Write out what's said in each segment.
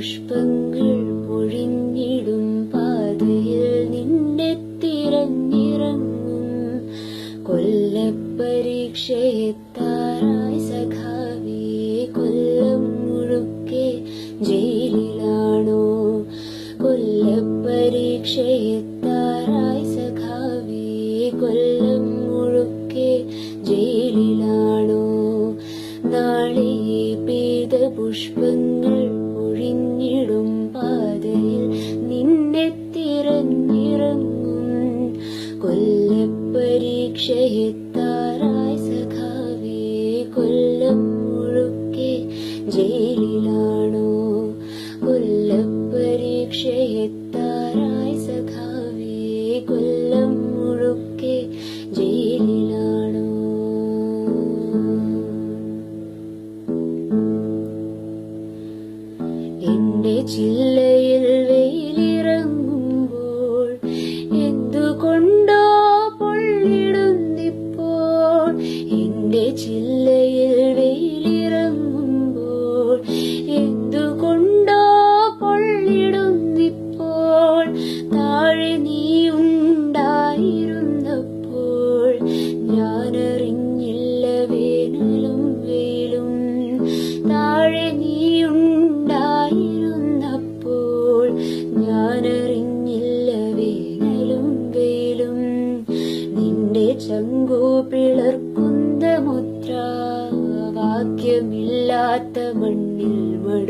പുഷ്പങ്ങൾ പൊഴിഞ്ഞിടും പാതയിൽ നിന്നെ തിരഞ്ഞിറങ്ങും. കൊല്ലപ്പരീക്ഷയെത്താറായി സഖാവേ കൊല്ലം മുഴുക്കെ ജയിലിലാണോ? കൊല്ലപ്പരീക്ഷയെത്താറായി സഖാവേ കൊല്ലം മുഴുക്കെ ജയിലിലാണോ? നാളെ പീത പുഷ്പങ്ങൾ കൊല്ലപ്പരീക്ഷയെത്താറായി സഖാവേ കൊല്ലം മുഴുക്കെ ജയിലിലാണോ? കൊല്ലപ്പരീക്ഷയെത്താറായി സഖാവേ കൊല്ലം മുഴുക്കെ ജയിലിലാണോ? എന്റെ ചില്ലയിൽ എന്റെ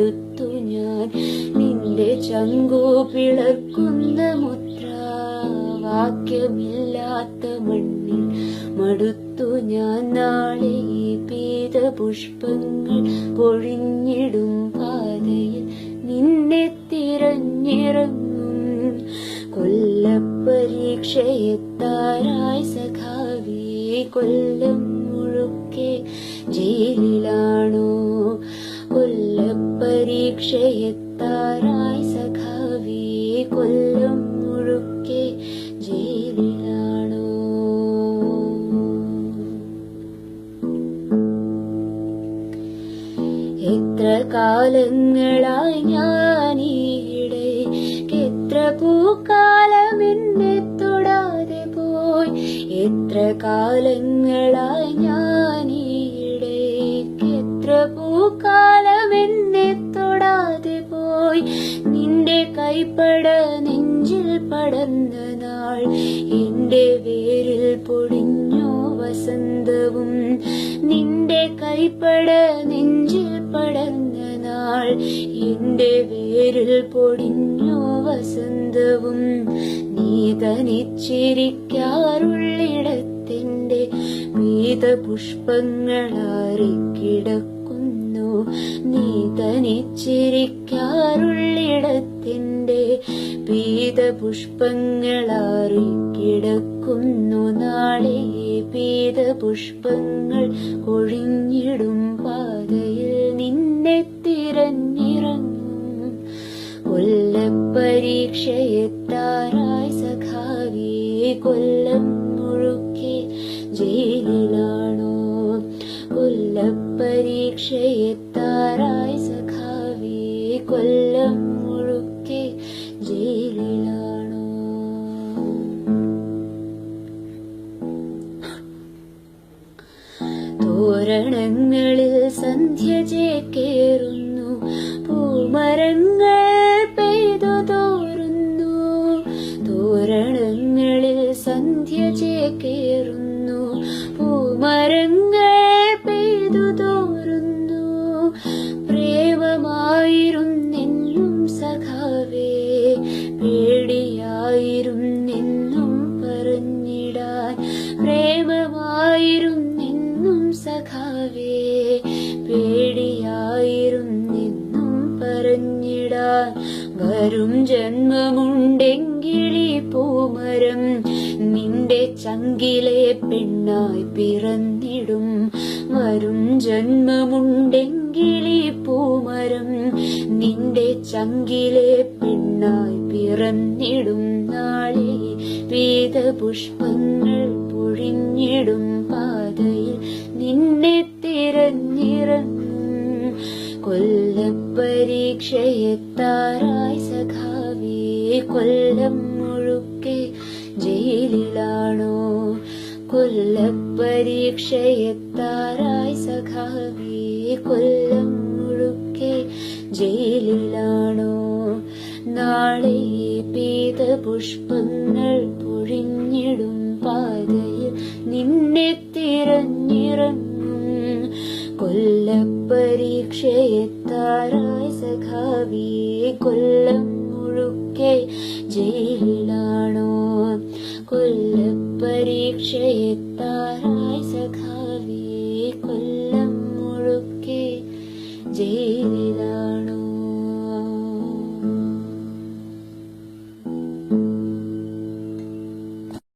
മടുത്തു ഞാൻ. നിന്റെ ചങ്കു പിളർക്കുന്ന മുദ്ര വാക്യമില്ലാത്ത മണ്ണിൽ മടുത്തു ഞാൻ. നാളെ പീത പുഷ്പങ്ങൾ പൊഴിഞ്ഞിടും പാതയിൽ നിന്നെ തിരഞ്ഞിറങ്ങും. കൊല്ലപ്പരീക്ഷയെത്താറായി സഖാവേ കൊല്ലം മുഴുക്കെ ജയിലിലാണോ? കൊല്ലപ്പരീക്ഷയെത്താറായി സഖാവിയെ കൊല്ലം മുഴുക്കെ ജയിലിലാണോ? എത്ര കാലങ്ങളായി ഞാനീടെ എത്ര പൂക്കാലം എന്നെ തൊടാതെ പോയി എത്ര കാലങ്ങളായി ഞാനീടെ വസന്തവും നിന്റെ കൈപ്പട നെഞ്ചിൽ പടർന്ന നാൾ. എന്റെ വേരിൽ പൊടിഞ്ഞോ വസന്തവും നീ തനിച്ചിരിക്കാറുള്ളിടത്തിന്റെ വീത പുഷ്പങ്ങളാറിക്കിടക്കുന്നു നീ തനിച്ചിരിക്കാറുള്ളിടത്തെന്റെ പീത പുഷ്പങ്ങളാറിക്കിടക്കുന്നു നാളെ. പീത പുഷ്പങ്ങൾ കൊഴിഞ്ഞിടും പാതയിൽ നിന്നെ തിരഞ്ഞിറങ്ങും. കൊല്ലപ്പരീക്ഷയെത്താറായി സഖാവിയെ കൊല്ലം മുഴുക്കെ ജയിലിലാണോ? കൊല്ലപ്പരീക്ഷയെത്താറായി സന്ധ്യ ചേക്കേറുന്നു പൂമരങ്ങൾ പെയ്തു തോറുന്നു. തോരണങ്ങളിൽ സന്ധ്യ ചേക്കേറുന്നു. പൂമരങ്ങൾ പെയ്തു തോറുന്നു. പ്രേമമായിരുന്നെന്നും സഖാവേ പേടിയായിരുന്നെന്നും പറഞ്ഞിടാൻ. പ്രേമമായിരുന്നെന്നും വരും ജന്മമുണ്ടെങ്കിലീ പൂമരം. നിന്റെ ചങ്കിലെ പെണ്ണായി പിറന്നിടും. വരും ജന്മമുണ്ടെങ്കിലീ പൂമരം. നിന്റെ ചങ്കിലെ പെണ്ണായി പിറന്നിടും. നാളെ പീത പുഷ്പങ്ങൾ പൊഴിഞ്ഞിടും. പാതയിൽ നിന്നെ കൊല്ലപ്പരീക്ഷയെത്താറായി സഖാവേ കൊല്ലം മുഴുക്കെ ജയിലിലാണോ? കൊല്ലപ്പരീക്ഷയെത്താറായി സഖാവേ കൊല്ലം മുഴുക്കെ ജയിലിലാണോ? നാളെ പീത പുഷ്പങ്ങൾ പൊഴിഞ്ഞിടും പാതയിൽ നിന്നെ തിരഞ്ഞിറങ്ങും. കൊല്ലപ്പരീക്ഷയെത്താറായി സഖാവേ കൊല്ലം